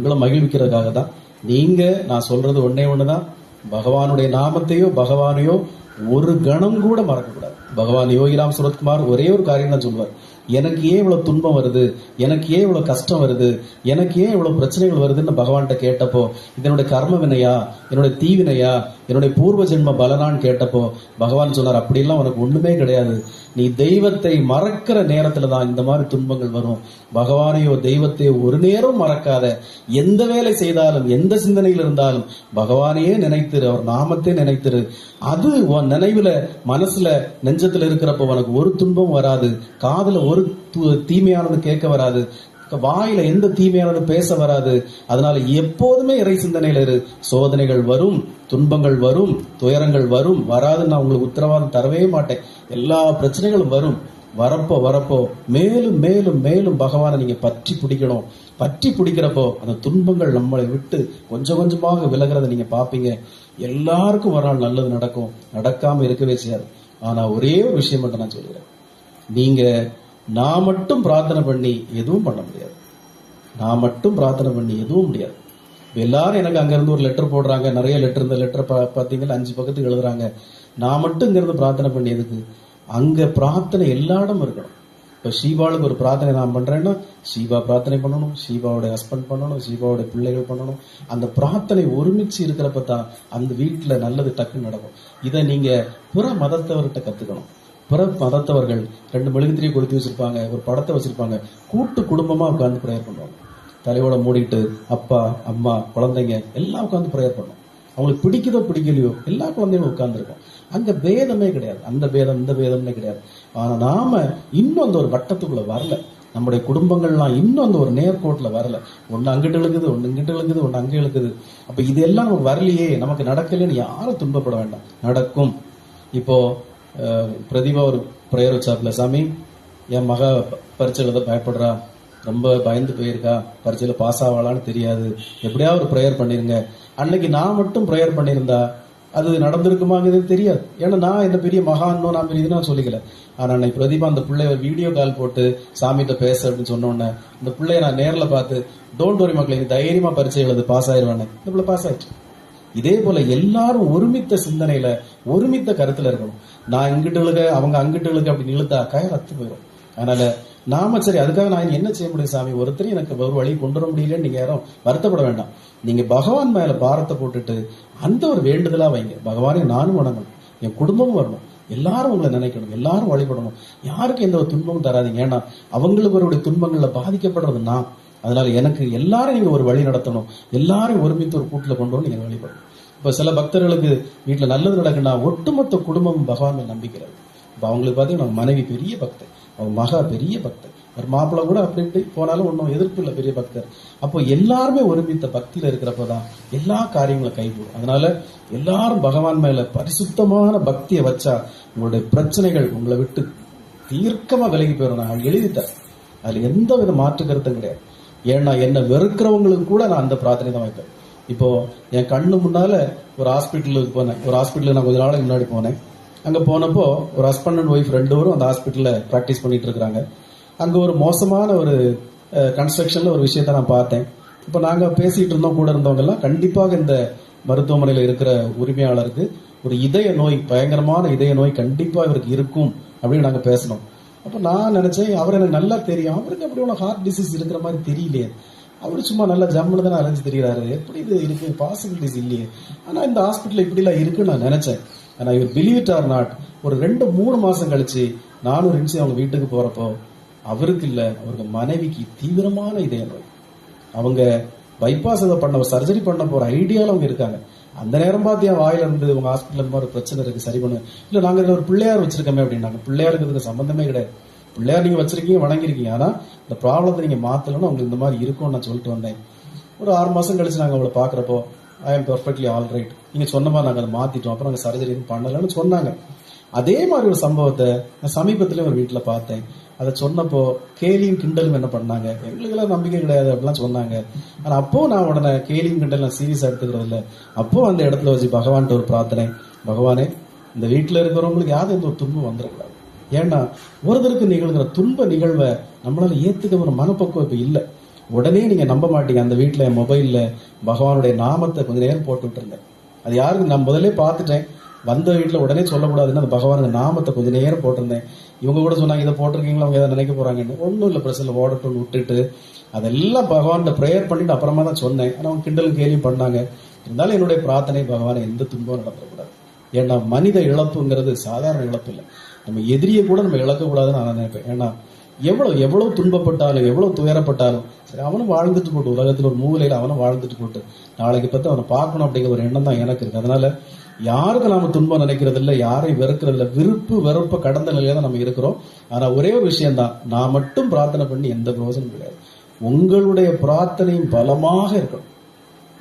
உங்களை மகிழ்விக்கிறதுக்காக தான் நீங்க நான் சொல்றது ஒன்னே ஒண்ணுதான். பகவானுடைய நாமத்தையோ பகவானையோ ஒரு கணம் கூட மறக்கக்கூடாது. பகவான் யோகிராம் சுரத்குமார் ஒரே ஒரு காரியம் தான் சொல்வார் எனக்கு ஏன் இவ்வளவு துன்பம் வருது? எனக்கு ஏன் இவ்வளவு கஷ்டம் வருது? எனக்கு ஏன் இவ்வளவு பிரச்சனைகள் வருதுன்னு பகவான்கிட்ட கேட்டப்போ இதனுடைய கர்ம வினையா? என்னுடைய தீவினையா என்னுடைய பூர்வ ஜென்ம பலனான்னு கேட்டப்போ பகவான் சொன்னார் அப்படிலாம் உனக்கு ஒண்ணுமே கிடையாது. நீ தெய்வத்தை மறக்கிற நேரத்துல தான் இந்த மாதிரி துன்பங்கள் வரும். பகவானையோ தெய்வத்தையோ ஒரு நேரம் மறக்காத. எந்த வேலை செய்தாலும் எந்த சிந்தனையில் இருந்தாலும் பகவானையே நினைத்திரு அவர் நாமத்தை நினைத்திரு. அது உன் நினைவுல மனசுல நெஞ்சத்துல இருக்கிறப்போ உனக்கு ஒரு துன்பம் வராது. காதுல ஒரு தீமையானது கேட்க வராது. வாயில எந்த தீமையானது பேச வராது. அதனால எப்போதுமே இறை சிந்தனையில இரு. சோதனைகள் வரும் துன்பங்கள் வரும் துயரங்கள் வரும். வராதுன்னு நான் உங்களுக்கு உத்தரவாதம் தரவே மாட்டேன். எல்லா பிரச்சனைகளும் வரும். வரப்போ வரப்போ மேலும் மேலும் மேலும் பகவானை நீங்க பற்றி பிடிக்கணும். பற்றி பிடிக்கிறப்போ அந்த துன்பங்கள் நம்மளை விட்டு கொஞ்சம் கொஞ்சமாக விலகிறத நீங்க பாப்பீங்க எல்லாருக்கும் ஒரு நாள் நல்லது நடக்கும். நடக்காம இருக்கவே செய்யாது. ஆனா ஒரே ஒரு விஷயம் மட்டும் நான் சொல்கிறேன் நீங்க நான் மட்டும் பிரார்த்தனை பண்ணி எதுவும் பண்ண முடியாது. நான் மட்டும் பிரார்த்தனை பண்ணி எதுவும் முடியாது. எல்லாரும் எனக்கு அங்கேருந்து ஒரு லெட்டர் போடுறாங்க. நிறைய லெட்டர் இந்த லெட்டர் பார்த்தீங்கன்னா அஞ்சு பக்கத்துக்கு எழுதுறாங்க. நான் மட்டும் இங்கேருந்து பிரார்த்தனை பண்ணி எதுக்கு? அங்கே பிரார்த்தனை எல்லா இடமும் இருக்கணும். இப்போ ஷீபாளுக்கு ஒரு பிரார்த்தனை நான் பண்ணுறேன்னா சீபா பிரார்த்தனை பண்ணணும். ஷீபாவோட ஹஸ்பண்ட் பண்ணணும். ஷீபாவோட பிள்ளைகள் பண்ணணும். அந்த பிரார்த்தனை ஒருமிச்சு இருக்கிறப்ப தான் அந்த வீட்டில் நல்லது டக்குன்னு நடக்கும். இதை நீங்கள் புற மதத்தவர்கிட்ட கற்றுக்கணும் பிற மதத்தவர்கள் ரெண்டு மெழுகுத்திரியை கொளுத்தி வச்சிருப்பாங்க ஒரு படத்தை வச்சிருப்பாங்க. கூட்டு குடும்பமாக உட்காந்து ப்ரேயர் பண்ணுவாங்க. தலையோட மூடிட்டு அப்பா அம்மா குழந்தைங்க எல்லாம் உட்காந்து ப்ரேயர் பண்ணும். அவங்களுக்கு பிடிக்குதோ பிடிக்கலையோ எல்லா குழந்தைகளும் உட்காந்துருக்கும் அங்கே பேதமே கிடையாது. அந்த பேதம் இந்த பேதம்னே கிடையாது. ஆனால் நாம இன்னும் அந்த ஒரு வட்டத்துக்குள்ளே வரல. நம்முடைய குடும்பங்கள்லாம் இன்னும் அந்த ஒரு நேர்கோட்டில் வரல. ஒன்று அங்கிட்டு இழுக்குது ஒன்று இங்கிட்டு இழுக்குது ஒன்று அங்கே இழுக்குது. அப்போ இதெல்லாம் நமக்கு வரலையே நமக்கு நடக்கலைன்னு யாரும் துன்பப்பட வேண்டாம். நடக்கும். இப்போது பிரதிபா ஒரு ப்ரேயர் வச்சாப்ல சாமி என் மக பரீட்சை எழுத பயப்படுறா. ரொம்ப பயந்து போயிருக்கா. பரீட்சையில் பாஸ் ஆவாளான்னு தெரியாது. எப்படியாவது ஒரு ப்ரேயர் பண்ணிருங்க. அன்னைக்கு நான் மட்டும் ப்ரேயர் பண்ணியிருந்தா அது நடந்திருக்குமாங்கிறது தெரியாது. ஏன்னா நான் இந்த பெரிய மகான்னோ நான் பெரிய நான் சொல்லிக்கல. ஆனால் அன்னைக்கு பிரதீபா அந்த பிள்ளைய வீடியோ கால் போட்டு சாமிகிட்ட பேச அப்படின்னு சொன்ன உடனே இந்த பிள்ளைய நான் நேரில் பார்த்து டோன்ட் வரி மக்களுக்கு தைரியமாக தைரியமா பரீட்சை எழுது பாஸ் ஆயிடுவானே இந்த பிள்ளை பாஸ் ஆயிடுச்சு. இதே போல எல்லாரும் ஒருமித்த சிந்தனையில ஒருமித்த கருத்துல இருக்கணும். நான் இங்கிட்டு இழுக்க அவங்க அங்கிட்டு இழுக்க அப்படின்னு இழுத்தா ரத்து போயிடும் அதனால நாம சரி அதுக்காக நான் என்ன செய்ய முடியும் சாமி? ஒருத்தரையும் எனக்கு ஒரு வழி கொண்டு வர முடியலன்னு நீங்க யாரும் வருத்தப்பட வேண்டாம். நீங்க பகவான் மேல பாரத்தை போட்டுட்டு அந்த ஒரு வேண்டுதலா வைங்க. பகவானை நானும் வணங்கணும். என் குடும்பமும் வரணும். எல்லாரும் உங்களை நினைக்கணும். எல்லாரும் வழிபடணும். யாருக்கும் எந்த ஒரு துன்பமும் தராதிங்க. ஏன்னா அவங்களுக்கு அவருடைய துன்பங்கள்ல பாதிக்கப்படுறது நான். அதனால எனக்கு எல்லாரும் நீங்க ஒரு வழி நடத்தணும். எல்லாரும் ஒருமித்து ஒரு கூட்டுல கொண்டு வந்து நீங்க வழிபடணும். இப்போ சில பக்தர்களுக்கு வீட்டில் நல்லது நடக்குன்னா ஒட்டுமொத்த குடும்பம் பகவானை நம்பிக்கிறது. இப்போ அவங்களுக்கு பார்த்தீங்கன்னா மனைவி பெரிய பக்தர் அவங்க மகா பெரிய பக்தர். ஒரு மாப்பிள்ளை கூட அப்படி இப்படி போனாலும் ஒன்றும் எதிர்ப்பு இல்லை பெரிய பக்தர். அப்போ எல்லாருமே ஒருமித்த பக்தியில் இருக்கிறப்ப தான் எல்லா காரியங்களும் கைகூடும். அதனால எல்லாரும் பகவான் மேல பரிசுத்தமான பக்தியை வச்சா உங்களுடைய பிரச்சனைகள் உங்களை விட்டு தீர்க்கமாக விலகி போயிடும் நான் எழுதித்தரேன் அதில் எந்த வித மாற்று கருத்தும் கிடையாது. ஏன்னா என்னை வெறுக்கிறவங்களுக்கு கூட நான் அந்த பிரார்த்தனை தான் வைப்பேன். இப்போ என் கண்ணு முன்னால ஒரு ஹாஸ்பிட்டலுக்கு போனேன். ஒரு ஹாஸ்பிட்டலுக்கு நான் கொஞ்ச நாளைக்கு முன்னாடி போனேன். அங்க போனப்போ ஒரு ஹஸ்பண்ட் அண்ட் ஒய்ஃப் ரெண்டு பேரும் அந்த ஹாஸ்பிட்டல்ல ப்ராக்டிஸ் பண்ணிட்டு இருக்கிறாங்க அங்க ஒரு மோசமான ஒரு கன்ஸ்ட்ரக்ஷன்ல ஒரு விஷயத்த நான் பார்த்தேன். இப்போ நாங்க பேசிட்டு இருந்தோம் கூட இருந்தவங்க எல்லாம் கண்டிப்பாக இந்த மருத்துவமனையில இருக்கிற உரிமையாளருக்கு ஒரு இதய நோய் பயங்கரமான இதய நோய் கண்டிப்பா இவருக்கு இருக்கும் அப்படின்னு நாங்க பேசணும். அப்ப நான் நினைச்சேன் அவர் எனக்கு நல்லா தெரியும். அவருக்கு அப்படி ஒன்று ஹார்ட் டிசீஸ் இருக்கிற மாதிரி தெரியலையே. அவர் சும்மா நல்லா ஜம்முன்னு தானே அலைஞ்சு தெரிகிறாரு. எப்படி இது இருக்கு? பாசிபிலிட்டிஸ் இல்லையே. ஆனால் இந்த ஹாஸ்பிட்டல் இப்படிலாம் இருக்குன்னு நான் நினைச்சேன். ஆனால் இவர் பிலீவ் ஆர் நாட் ஒரு ரெண்டு மூணு மாதம் கழிச்சு நானும் ரின்சி அவங்க வீட்டுக்கு போகிறப்போ அவருக்கு இல்லை அவருக்கு மனைவிக்கு தீவிரமான இதய நோய். அவங்க பைபாஸ் இதை பண்ண சர்ஜரி பண்ண போகிற ஐடியாவில் அவங்க இருக்காங்க. அந்த நேரம் பார்த்தியா வாயில இருந்து உங்க ஹாஸ்பிட்டல் மாதிரி ஒரு பிரச்சனை இருக்கு சரி பண்ணு. இல்ல நாங்க ஒரு பிள்ளையார் வச்சிருக்கோமே அப்படின்னாங்க. பிள்ளையாருக்கு இதுக்கு சம்பந்தமே கிடையாது. பிள்ளையார் நீங்க வச்சிருக்கீங்க வணங்கிருக்கீங்க ஆனா இந்த ப்ராப்ளத்தை நீங்க மாத்தலன்னு உங்களுக்கு இந்த மாதிரி இருக்கும்னு நான் சொல்லிட்டு வந்தேன். ஒரு ஆறு மாசம் கழிச்சு நாங்க அவளை பாக்குறப்போ I am perfectly all right நீங்க சொன்ன மாதிரி நாங்க அதை மாத்திட்டோம். அப்புறம் நாங்க சர்ஜரி எதுவும் பண்ணலன்னு சொன்னாங்க. அதே மாதிரி ஒரு சம்பவத்தை நான் சமீபத்திலே ஒரு வீட்டில் பார்த்தேன். அதை சொன்னப்போ கேலியும் கிண்டலும் என்ன பண்ணாங்க? எங்களுக்கெல்லாம் நம்பிக்கை கிடையாது அப்படிலாம் சொன்னாங்க. ஆனால் அப்போ நான் உடனே கேலியும் கிண்டல் நான் சீரியஸாக எடுத்துக்கிறது இல்லை. அப்போ அந்த இடத்துல வச்சு பகவான்கிட்ட ஒரு பிரார்த்தனை. பகவானே இந்த வீட்டில் இருக்கிறவங்களுக்கு யாரும் எந்த ஒரு துன்பம் வந்துடக்கூடாது. ஏன்னா ஒருத்தருக்கு நிகழ்கிற துன்ப நிகழ்வை நம்மளால ஏற்றுக்க ஒரு மனப்பக்குவம் இப்ப இல்லை. உடனே நீங்க நம்ப மாட்டீங்க. அந்த வீட்டுல மொபைல்ல பகவானுடைய நாமத்தை கொஞ்ச நேரம் போட்டு விட்டுருந்தேன் அது யாருக்கு? நான் முதல்ல பார்த்துட்டேன். வந்த வீட்டில் உடனே சொல்லக்கூடாதுன்னு அந்த பகவானுடைய நாமத்தை கொஞ்ச நேரம் போட்டிருந்தேன். இவங்க கூட சொன்னாங்க இதை போட்டிருக்கீங்களா? அவங்க எதாவது நினைக்க போறாங்கன்னு. ஒன்றும் இல்லை பிரச்சனை ஓடட்டும்னு விட்டுட்டு அதெல்லாம் பகவான்கிட்ட ப்ரேயர் பண்ணிட்டு அப்புறமா தான் சொன்னேன். ஆனால் அவங்க கிண்டலும் கேலியும் பண்ணாங்க. இருந்தாலும் என்னுடைய பிரார்த்தனை பகவானை எந்த துன்பம் நடத்தக்கூடாது. ஏன்னா மனித இழப்புங்கிறது சாதாரண இழப்பு இல்லை. நம்ம எதிரியை கூட நம்ம இழக்கக்கூடாதுன்னு நான் நினைப்பேன். ஏன்னா எவ்வளோ எவ்வளோ துன்பப்பட்டாலும் எவ்வளோ துயரப்பட்டாலும் சரி அவனும் வாழ்ந்துட்டு போட்டு உலகத்தில் ஒரு மூலையில் அவனும் வாழ்ந்துட்டு போட்டு நாளைக்கு பார்த்து அவனை பார்க்கணும் அப்படிங்கிற ஒரு எண்ணம் தான் எனக்கு இருக்குது அதனால யாருக்கு நாம துன்பம் நினைக்கிறதில்ல யாரையும் வெறுக்கிறதில்ல விருப்பு வெறுப்ப கடந்த நிலையில தான் நம்ம இருக்கிறோம். ஆனால் ஒரே ஒரு விஷயம்தான் நான் மட்டும் பிரார்த்தனை பண்ணி எந்த பிரயோஜனம் கிடையாது. உங்களுடைய பிரார்த்தனையும் பலமாக இருக்கணும்.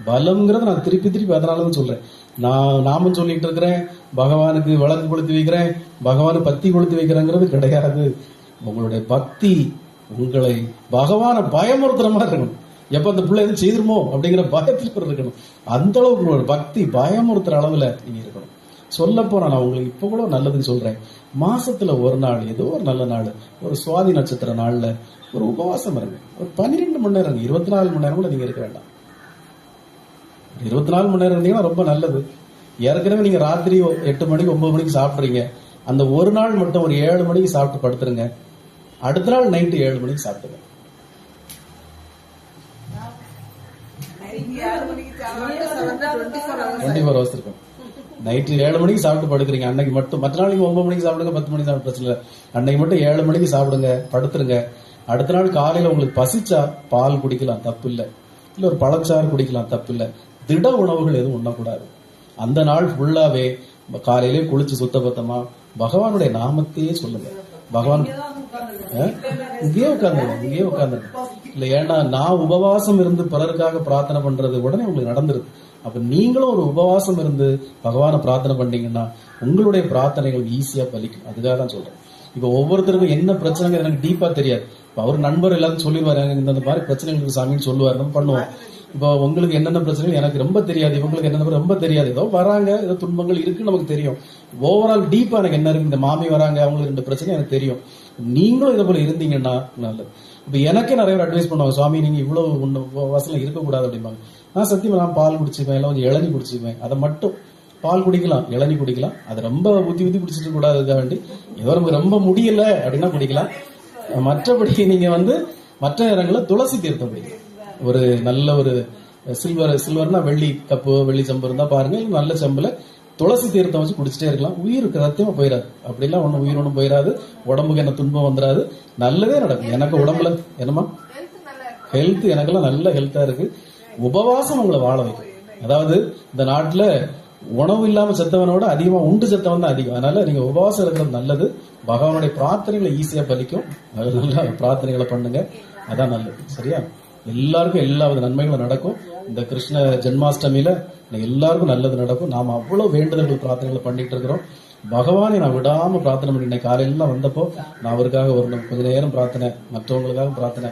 பலம்ங்கிறத நான் திருப்பி திருப்பி அதனால தான் சொல்றேன். நான் நாமும் சொல்லிட்டு இருக்கிறேன் பகவானுக்கு விளக்கு கொளுத்தி வைக்கிறேன். பகவான் பத்தி கொளுத்தி வைக்கிறேங்கிறது கிடையாது. உங்களுடைய பக்தி உங்களை பகவானை பயமுறுத்துற மாதிரி இருக்கணும். எப்ப அந்த பிள்ளை எதுவும் செய்திருமோ அப்படிங்கிற பயத்தில் இருக்கணும். அந்த அளவுக்கு உங்களோட பக்தி பயமுறுத்துற அளவுல நீங்க இருக்கணும். சொல்ல போனா நான் உங்களுக்கு இப்ப கூட நல்லதுன்னு சொல்றேன். மாசத்துல ஒரு நாள் ஏதோ ஒரு நல்ல நாள். ஒரு சுவாதி நட்சத்திர நாள்ல ஒரு உபவாசம் இருங்க. ஒரு பன்னிரெண்டு மணி நேரம் இருபத்தி நாலு மணி நேரம் கூட நீங்க இருக்க வேண்டாம். இருபத்தி நாலு மணி நேரம் இருந்தீங்கன்னா ரொம்ப நல்லது. ஏற்கனவே நீங்கள் ராத்திரி எட்டு மணிக்கு ஒன்பது மணிக்கு சாப்பிட்றீங்க. அந்த ஒரு நாள் மட்டும் ஒரு ஏழு மணிக்கு சாப்பிட்டு படுத்துருங்க. அடுத்த நாள் நைட்டு ஏழு மணிக்கு சாப்பிடுங்க. டுவெண்ட்டி ஃபோர் ஹவர்ஸ் இருக்கும். நைட்டு ஏழு மணிக்கு சாப்பிட்டு படுக்கிறீங்க. அன்னைக்கு மட்டும் மற்ற நாளைக்கு நீங்க ஒன்பது மணிக்கு சாப்பிடுங்க பத்து மணிக்கு சாப்பிட பிரச்சனை இல்லை. அன்னைக்கு மட்டும் ஏழு மணிக்கு சாப்பிடுங்க படுத்துருங்க. அடுத்த நாள் காலையில் உங்களுக்கு பசிச்சா பால் குடிக்கலாம் தப்பு இல்லை. இல்ல ஒரு பழச்சாறு குடிக்கலாம் தப்பு இல்லை. திட உணவுகள் எதுவும் உண்ணக்கூடாது. அந்த நாள் ஃபுல்லாவே காலையிலே குளிச்சு சுத்தபத்தமா பகவானுடைய நாமத்தையே சொல்லுங்க. பகவான்? இங்கேயே உட்காந்துருங்க இங்கேயே உட்காந்துருங்க இல்ல ஏன்னா நான் உபவாசம் இருந்து பிறருக்காக பிரார்த்தனை பண்றது உடனே உங்களுக்கு நடந்துருது. அப்ப நீங்களும் ஒரு உபவாசம் இருந்து பகவானை பிரார்த்தனை பண்ணீங்கன்னா உங்களுடைய பிரார்த்தனைகள் ஈஸியா பலிக்கும். அதுக்காக தான் சொல்றேன். இப்ப ஒவ்வொருத்தருக்கும் என்ன பிரச்சனைங்க எனக்கு டீப்பா தெரியாது. அவர் நண்பர் எல்லாரும் சொல்லிடுவாரு இந்த மாதிரி பிரச்சனைகள் இருக்கு சாமின்னு சொல்லுவாரு நம்ம பண்ணுவோம். இப்போ உங்களுக்கு என்னென்ன பிரச்சனை எனக்கு ரொம்ப தெரியாது இவங்களுக்கு என்னென்ன ரொம்ப தெரியாது. ஏதோ வராங்க ஏதோ துன்பங்கள் இருக்குன்னு நமக்கு தெரியும். ஓவரால் டீப்பா எனக்கு என்ன இருக்கு இந்த மாமி வராங்க அவங்களுக்கு ரெண்டு பிரச்சனை எனக்கு தெரியும். நீங்களும் இதை போல இருந்தீங்கன்னா நல்லது. இப்போ எனக்கே நிறைய பேர் அட்வைஸ் பண்ணுவாங்க சுவாமி நீங்க இவ்வளவு ஒன்று வசலம் இருக்கக்கூடாது அப்படிம்பாங்க. நான் சத்தியமா நான் பால் குடிச்சுப்பேன் இல்லை கொஞ்சம் இளநி குடிச்சுப்பேன். அதை மட்டும் பால் குடிக்கலாம் இளநி குடிக்கலாம். அது ரொம்ப புத்தி புத்தி குடிச்சிட்டு கூடாதுக்காக வேண்டி ஏதோ நமக்கு ரொம்ப முடியல அப்படின்னா குடிக்கலாம். மற்றபடி நீங்க வந்து மற்ற நேரங்களில் துளசி தீர்த்தம் குடிக்கலாம். ஒரு நல்ல ஒரு சில்வர் சில்வர்னா வெள்ளி கப்பு வெள்ளி செம்பு இருந்தா பாருங்க. நல்ல செம்புல துளசி தீர்த்தம் வச்சு குடிச்சிட்டே இருக்கலாம். உயிருக்கு சத்தியமா போயிடாது அப்படிலாம் ஒன்றும் உயிர் ஒன்றும் போயிடாது உடம்புக்கு என்ன துன்பம் வந்துடாது நல்லதே நடக்கும். எனக்கு உடம்புல என்னமா ஹெல்த் எனக்கெல்லாம் நல்ல ஹெல்த்தா இருக்கு. உபவாசம் உங்களை வாழ வைக்கும். அதாவது இந்த நாட்டுல உணவு இல்லாம செத்தவனோட அதிகமா உண்டு செத்தவன் தான் அதிகம். அதனால நீங்க உபவாசம் இருக்கிறது நல்லது. பகவானுடைய பிரார்த்தனைகளை ஈஸியா பலிக்கும். அதனால பிரார்த்தனைகளை பண்ணுங்க. அதான் நல்லது. சரியா? எல்லாருக்கும் எல்லா வித நன்மைகளும் நடக்கும். இந்த கிருஷ்ண ஜென்மாஷ்டமியில எல்லாருக்கும் நல்லது நடக்கும். நாம் அவ்வளவு வேண்டுதல்கள் பிரார்த்தனைகளை பண்ணிட்டு இருக்கிறோம். பகவானை நான் விடாம பிரார்த்தனை பண்ணிட்டேன் காலையில வந்தப்போ நான் அவருக்காக ஒரு கொஞ்ச நேரம் பிரார்த்தனை மற்றவங்களுக்காக பிரார்த்தனை.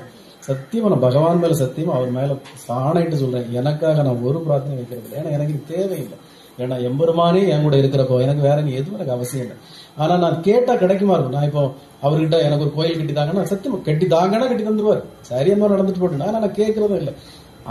சத்தியமா நான் பகவான் மேல சத்தியமா அவர் மேல சாணைட்டு சொல்றேன். எனக்காக நான் ஒரு பிரார்த்தனை வைக்கிறது இல்லை ஏன்னா எனக்கு தேவையில்லை. ஏன்னா எம்பெருமானே என் கூட இருக்கிறப்போ எனக்கு வேற நீ எதுவும் எனக்கு அவசியம் இல்லை. ஆனா நான் கேட்டா கிடைக்குமா இருக்கும்? நான் இப்போ அவர்கிட்ட எனக்கு ஒரு கோயில் கட்டி தாங்கன்னா சத்தியமா கட்டி தாங்கன்னா கட்டி தந்துருவாரு சரியா நடந்துட்டு போட்டு ஆனா நான் கேட்கறதும் இல்லை.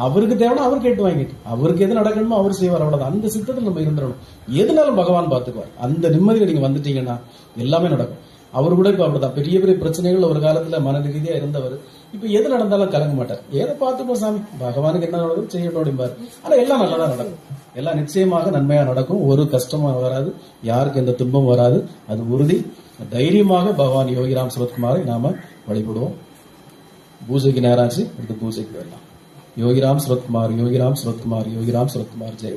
அவருக்கு தேவைன்னா அவர் கேட்டு வாங்கிட்டு. அவருக்கு எது நடக்கணுமோ அவர் செய்வார் அவ்வளவுதான். அந்த சித்தத்தில் நம்ம இருந்துடணும். எதுனாலும் பகவான் பார்த்துக்குவார். அந்த நிம்மதியில் நீங்க வந்துட்டீங்கன்னா எல்லாமே நடக்கும். அவர் கூட இப்ப அப்படிதான். பெரிய பெரிய பிரச்சனைகள் ஒரு காலத்துல மன இருந்தவர். இப்ப எது நடந்தாலும் கலங்க மாட்டார். எதை பார்த்துப்போம் சாமி. பகவானுக்கு என்ன நடக்கும் செய்யட்டும் அப்படிம்பாரு. ஆனா எல்லாம் நல்லதா நடக்கும். எல்லாம் நிச்சயமாக நன்மையா நடக்கும். ஒரு கஷ்டமாக வராது. யாருக்கு எந்த துன்பம் வராது. அது உறுதி. தைரியமாக பகவான் யோகிராம் சுரத்குமாரை நாம வழிபடுவோம். பூஜைக்கு நேராச்சு. அடுத்து பூஜைக்கு வரலாம். யோகிராம் சுரத்குமார் யோகிராம் சுரத்குமார் யோகிராம் சுரத்குமார் ஜெய